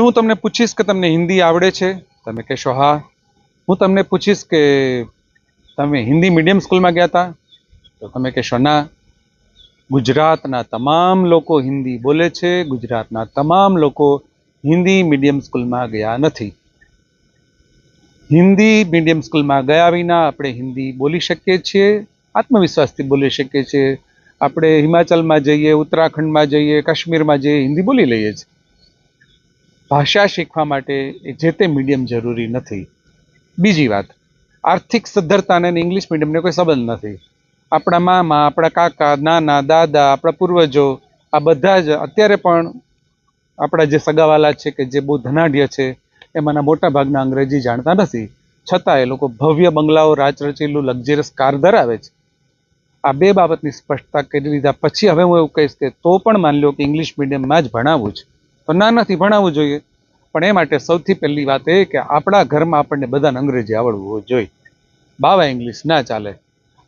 જો હું તમને પૂછીશ કે તમને હિન્દી આવડે છે, તમે કહેશો, હા. હું તમને પૂછીશ કે તમે હિન્દી મીડિયમ સ્કૂલમાં ગયા હતા તો તમે કહેશો, ના. ગુજરાતના તમામ લોકો હિન્દી બોલે છે, ગુજરાતના તમામ લોકો હિન્દી મીડિયમ સ્કૂલમાં ગયા નથી. હિન્દી મીડિયમ સ્કૂલમાં ગયા વિના આપણે હિન્દી બોલી શકીએ છીએ, આત્મવિશ્વાસથી બોલી શકીએ છીએ. આપણે હિમાચલમાં જઈએ, ઉત્તરાખંડમાં જઈએ, કાશ્મીરમાં જઈએ, હિન્દી બોલી લઈએ છીએ. ભાષા શીખવા માટે જે તે મીડિયમ જરૂરી નથી. બીજી વાત, આર્થિક સદ્ધરતાને ઇંગ્લિશ મીડિયમને કોઈ સંબંધ નથી. આપણા મામા, આપણા કાકા, નાના, દાદા, આપણા પૂર્વજો, આ બધા જ અત્યારે પણ આપણા જે સગાવાલા છે કે જે બહુ ધનાઢ્ય છે, એમાંના મોટાભાગના અંગ્રેજી જાણતા નથી. છતાં એ લોકો ભવ્ય બંગલાઓ રાચ રચેલું લક્ઝરિયસ કાર ધરાવે છે. આ બે બાબતની સ્પષ્ટતા કરી લીધા પછી હવે હું એવું કહીશ કે તો પણ માની લો કે ઇંગ્લિશ મીડિયમમાં જ ભણાવવું છે. તો ના નથી ભણાવવું જોઈએ. પણ એ માટે સૌથી પહેલી વાત એ કે આપણા ઘરમાં આપણને બધાને અંગ્રેજી આવડવું જોઈએ. બાવા ઇંગ્લિશ ના ચાલે.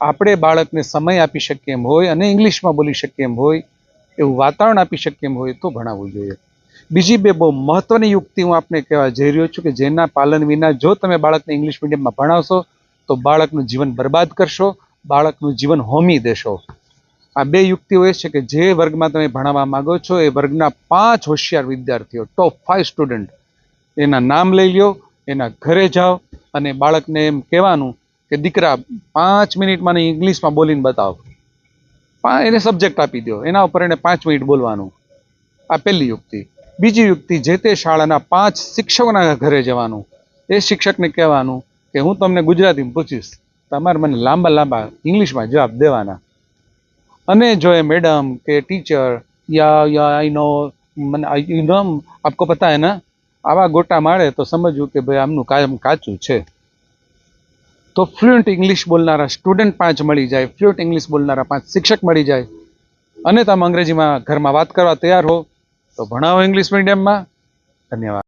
આપણે બાળકને સમય આપી શકીએ એમ હોય અને ઇંગ્લિશમાં બોલી શકીએ એમ હોય, એવું વાતાવરણ આપી શકીએ એમ હોય તો ભણાવવું જોઈએ. બીજી બે બહુ મહત્વની યુક્તિ હું આપને કહેવા જઈ રહ્યો છું કે જેના પાલન વિના જો તમે બાળકને ઇંગ્લિશ મીડિયમમાં ભણાવશો, તો બાળકનું જીવન બરબાદ કરશો, બાળકનું જીવન હોમી દેશો. આ બે યુક્તિઓ એ છે કે જે વર્ગમાં તમે ભણાવવા માંગો છો એ વર્ગના પાંચ હોશિયાર વિદ્યાર્થીઓ ટોપ ફાઇવ સ્ટુડન્ટ એના નામ લઈ લ્યો, એના ઘરે જાઓ અને બાળકને એમ કહેવાનું કે દીકરા, પાંચ મિનિટમાં મને ઇંગ્લિશમાં બોલીને બતાવો. એને સબ્જેક્ટ આપી દો એના ઉપર એને પાંચ મિનિટ બોલવાનું. આ પહેલી યુક્તિ. બીજી યુક્તિ, જે તે શાળાના પાંચ શિક્ષકોના ઘરે જવાનું. એ શિક્ષકને કહેવાનું કે હું તમને ગુજરાતીમાં પૂછીશ. તમારે મને લાંબા લાંબા ઇંગ્લિશમાં જવાબ દેવાના. અને જો એ મેડમ કે ટીચર યા યા આઈ નો મને યુ નો આપકો પતા હે ના? આવા ગોટા મારે તો સમજવું કે ભાઈ આમનું કાયમ કાચું છે. તો ફ્લુઅન્ટ ઇંગ્લિશ બોલનારા સ્ટુડન્ટ પાંચ મળી જાય ફ્લુઅન્ટ ઇંગ્લિશ બોલનારા પાંચ શિક્ષક મળી જાય. અને તમે અંગ્રેજીમાં ઘરમાં વાત કરવા તૈયાર હો, તો ભણાવો ઇંગ્લિશ મીડિયમમાં ધન્યવાદ.